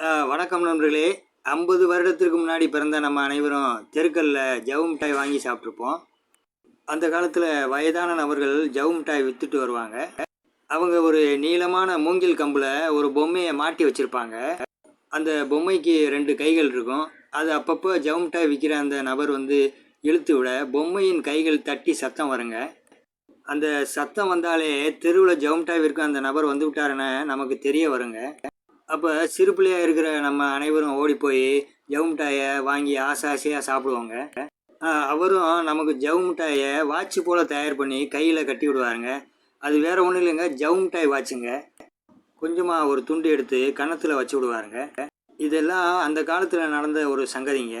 வணக்கம் நண்பர்களே. ஐம்பது வருடத்திற்கு முன்னாடி பிறந்த நம்ம அனைவரும் தெருக்கல்ல ஜவு மிட்டாய் வாங்கி சாப்பிட்ருப்போம். அந்த காலத்தில் வயதான நபர்கள் ஜவு மிட்டாய் விற்றுட்டு வருவாங்க. அவங்க ஒரு நீளமான மூங்கில் கம்பில் ஒரு பொம்மையை மாட்டி வச்சுருப்பாங்க. அந்த பொம்மைக்கு ரெண்டு கைகள் இருக்கும். அது அப்பப்போ ஜவு மிட்டாய் விற்கிற அந்த நபர் வந்து இழுத்து விட பொம்மையின் கைகள் தட்டி சத்தம் வருங்க. அந்த சத்தம் வந்தாலே தெருவில் ஜவு மிட்டாய் விற்கும் அந்த நபர் வந்து விட்டாருன்னு நமக்கு தெரிய வருங்க. அப்போ சிறு பிள்ளையாக இருக்கிற நம்ம அனைவரும் ஓடி போய் ஜவு மிட்டாயை வாங்கி ஆசை ஆசையாக சாப்பிடுவோங்க. அவரும் நமக்கு ஜவு மிட்டாயை வாட்ச் போல் தயார் பண்ணி கையில் கட்டி விடுவாருங்க. அது வேறு ஒன்றும் இல்லைங்க ஜவு மிட்டாய் வாட்சுங்க. கொஞ்சமாக ஒரு துண்டு எடுத்து கன்னத்தில் வச்சு விடுவாருங்க. இதெல்லாம் அந்த காலத்தில் நடந்த ஒரு சங்கதிங்க.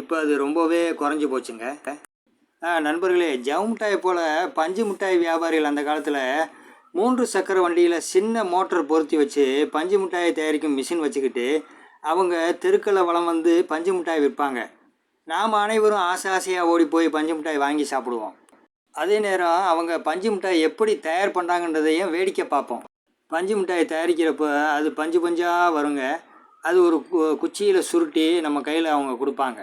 இப்போ அது ரொம்பவே குறைஞ்சி போச்சுங்க. நண்பர்களே ஜவு மிட்டாய் போல் பஞ்சு மிட்டாய் வியாபாரிகள் அந்த காலத்தில் மூன்று சக்கர வண்டியில் சின்ன மோட்டர் பொருத்தி வச்சு பஞ்சு மிட்டாயை தயாரிக்கும் மிஷின் வச்சுக்கிட்டு அவங்க தெருக்களை வளம் வந்து பஞ்சு மிட்டாய் விற்பாங்க. நாம் அனைவரும் ஆசை ஆசையாக ஓடி போய் பஞ்சு மிட்டாய் வாங்கி சாப்பிடுவோம். அதே நேரம் அவங்க பஞ்சு மிட்டாய் எப்படி தயார் பண்ணுறாங்கன்றதையும் வேடிக்கை பார்ப்போம். பஞ்சு மிட்டாய் தயாரிக்கிறப்போ அது பஞ்சு பஞ்சாக வருங்க. அது ஒரு குச்சியில் சுருட்டி நம்ம கையில் அவங்க கொடுப்பாங்க.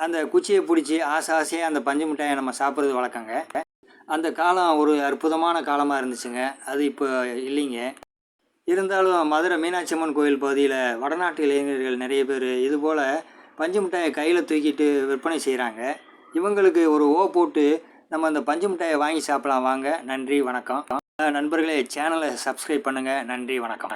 அந்த குச்சியை பிடிச்சி ஆசை ஆசையாக அந்த பஞ்சு மிட்டாயை நம்ம சாப்பிட்றது வழக்கங்க. அந்த காலம் ஒரு அற்புதமான காலமாக இருந்துச்சுங்க. அது இப்போ இல்லைங்க. இருந்தாலும் மதுரை மீனாட்சி அம்மன் கோயில் பகுதியில் வடநாட்டு இளைஞர்கள் நிறைய பேர் இதுபோல் பஞ்சு மிட்டாயை கையில் தூக்கிட்டு விற்பனை செய்கிறாங்க இவங்களுக்கு ஒரு ஓ போட்டு நம்ம அந்த பஞ்சு மிட்டாயை வாங்கி சாப்பிடலாம். வாங்க நன்றி வணக்கம். நண்பர்களே சேனலை சப்ஸ்கிரைப் பண்ணுங்கள் நன்றி வணக்கம்.